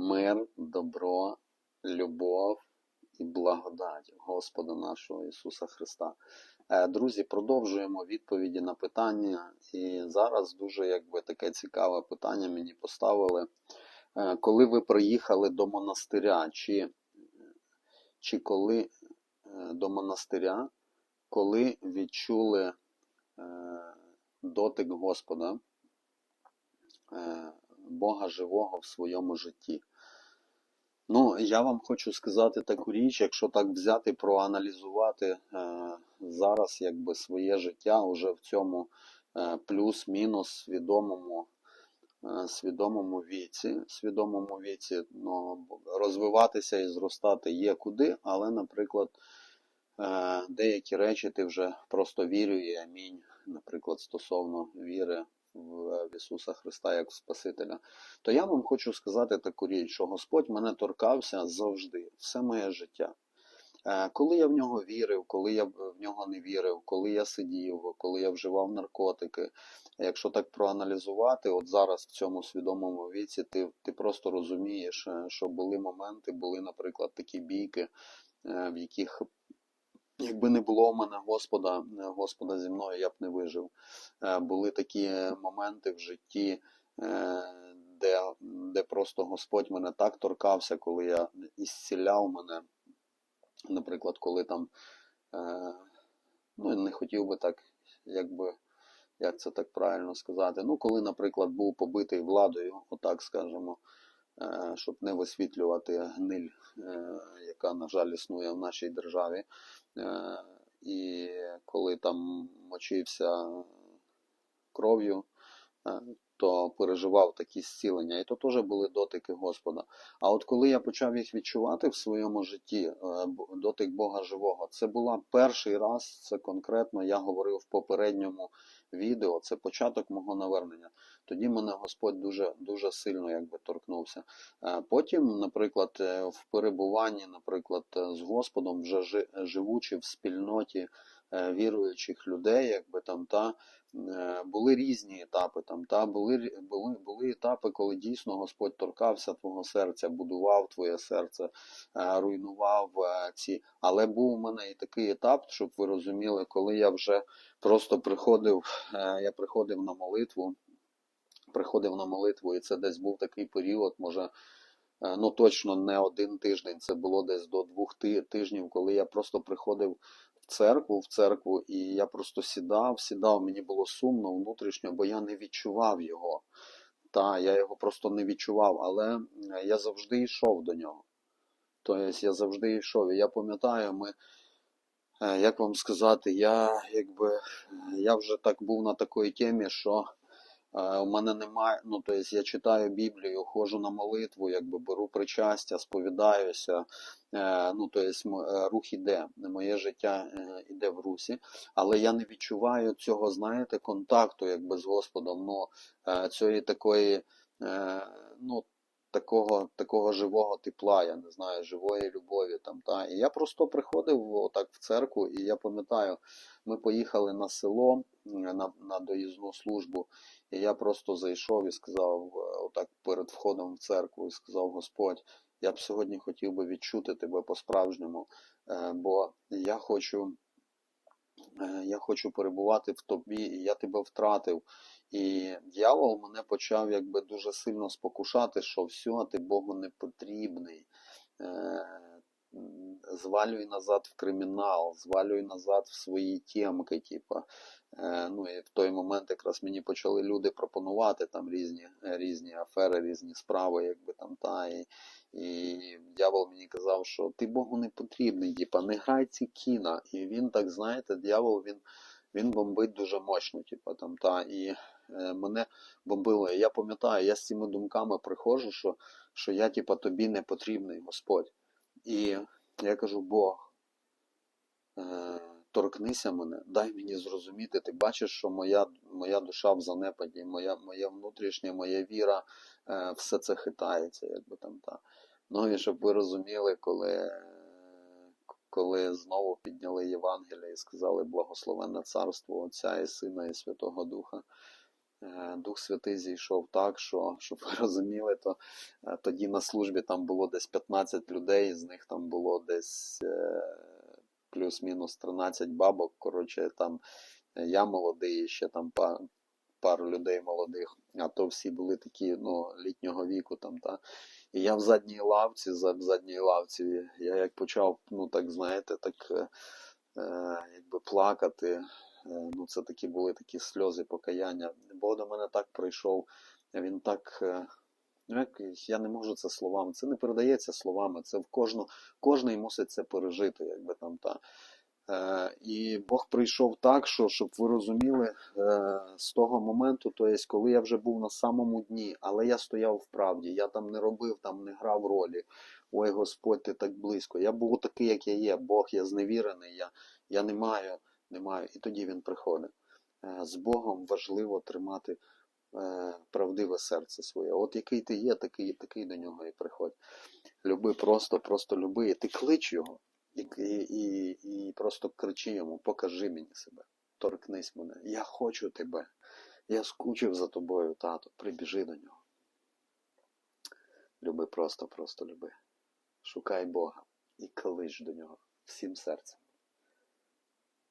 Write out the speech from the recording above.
мир, добро, любов і благодать Господа нашого Ісуса Христа. Е, Друзі, продовжуємо відповіді на питання. І зараз дуже якби таке цікаве питання мені поставили. Е, Коли ви приїхали до монастиря, чи, чи коли е, до монастиря, коли відчули дотик Господа, Бога живого в своєму житті? Ну, я вам хочу сказати таку річ, якщо так взяти, проаналізувати е, зараз якби своє життя уже в цьому е, плюс-мінус свідомому, е, свідомому віці. Свідомому віці ну, розвиватися і зростати є куди, але, наприклад, е, деякі речі ти вже просто вірю і амінь, наприклад, стосовно віри в Ісуса Христа як в Спасителя то я вам хочу сказати таку річ, що Господь мене торкався завжди, все моє життя. Е, Коли я в нього вірив, коли я в нього не вірив, коли я сидів, коли я вживав наркотики. Якщо так проаналізувати, от зараз в цьому свідомому віці, ти, ти просто розумієш, е, що були моменти, були, наприклад, такі бійки, е, в яких Якби не було в мене Господа, е, Господа зі мною, я б не вижив. Е, Були такі моменти в житті, е, де, де просто Господь мене так торкався, коли я ісціляв мене. Наприклад, коли там, ну не хотів би так, якби, як це так правильно сказати. Ну, коли, наприклад, був побитий владою, отак скажемо, щоб не висвітлювати гниль, е, яка, на жаль, існує в нашій державі. Е, І коли там мочився кров'ю, е, то переживав такі зцілення. І то теж були дотики Господа. А от коли я почав їх відчувати в своєму житті, е, дотик Бога живого, це була перший раз, це конкретно я говорив в попередньому відео, це початок мого навернення. Тоді мене Господь дуже, дуже сильно якби торкнувся. Е, Потім, наприклад, е, в перебуванні, наприклад, е, з Господом, вже живучи в спільноті віруючих людей, якби там та е, були різні етапи. Там та були, були, були етапи, коли дійсно Господь торкався твого серця, будував твоє серце, е, руйнував е, ці. Але був у мене і такий етап, щоб ви розуміли, коли я вже просто приходив, е, я приходив на молитву приходив на молитву, і це десь був такий період, може, е, ну точно не один тиждень, це було десь до двох тижнів, коли я просто приходив церкву, в церкву, і я просто сідав, сідав, мені було сумно внутрішньо, бо я не відчував його. Та, я його просто не відчував, але я завжди йшов до нього. Тобто я завжди йшов. І я пам'ятаю, ми, е, як вам сказати, я якби я вже так був на такій темі, що У мене немає, ну то є, я читаю Біблію, ходжу на молитву, якби беру причастя, сповідаюся. Е, Ну, то м- е, рух іде, моє життя е, іде в русі, але я не відчуваю цього, знаєте, контакту якби з Господом. Ну, е, цієї такої, е, ну, такого, такого живого тепла, я не знаю, живої любові там. Та. І я просто приходив отак в церкву, і я пам'ятаю, ми поїхали на село на, на доїзну службу. І я просто зайшов і сказав, е, отак перед входом в церкву, і сказав Господь, я б сьогодні хотів би відчути тебе по-справжньому, е, бо я хочу, я хочу перебувати в тобі, і я тебе втратив. І дьявол мене почав якби дуже сильно спокушати, що все, ти Богу не потрібний. Звалюй назад в кримінал, звалюй назад в свої тємки, типа. Е, Ну і в той момент якраз мені почали люди пропонувати там різні, різні афери, різні справи, якби там та. І, і дьявол мені казав, що ти Богу не потрібний, типа, не грай ці кіна. І він так, знаєте, дьявол він, він бомбить дуже мощно, типа там та. І е, мене бомбило. Я пам'ятаю, я з цими думками приходжу, що, що я, типа, тобі не потрібний, Господь. І я кажу, Бог. Е, торкнися мене, дай мені зрозуміти. Ти бачиш, що моя, моя душа в занепаді, моя, моя внутрішня, моя віра, е, все це хитається, якби там та. Ну і щоб ви розуміли, коли, коли знову підняли Євангелія і сказали благословенне царство Отця і Сина і Святого Духа. Е, Дух Святий зійшов так, що, щоб ви розуміли, то е, тоді на службі там було десь 15 людей, з них там було десь е, плюс-мінус 13 бабок. Коротше, там я молодий, і ще там па- пару людей молодих, а то всі були такі ну, літнього віку. там, та. І я в задній лавці, в задній лавці, я як почав, ну так знаєте, так якби плакати. Е, Ну, це такі були такі сльози покаяння. Бог до мене так прийшов, він так. е, Ну, я не можу це словами. Це не передається словами. Це в кожну, кожний мусить це пережити, якби там та. Е, і Бог прийшов так, що, щоб ви розуміли, е, з того моменту, то є, коли я вже був на самому дні, але я стояв в правді, я там не робив, там не грав ролі. Ой, Господь, ти так близько. Я був такий, як я є. Бог, я зневірений, я, я не маю, не маю. І тоді він приходить. Е, з Богом важливо тримати правдиве серце своє. От який ти є, такий, такий до нього і приходь. Люби просто, просто люби. І ти клич його. І, і, і, просто кричи йому, покажи мені себе, торкнись мене. Я хочу тебе. Я скучив за тобою, тато. Прибіжи до нього. Люби просто, просто люби. Шукай Бога і клич до нього всім серцем.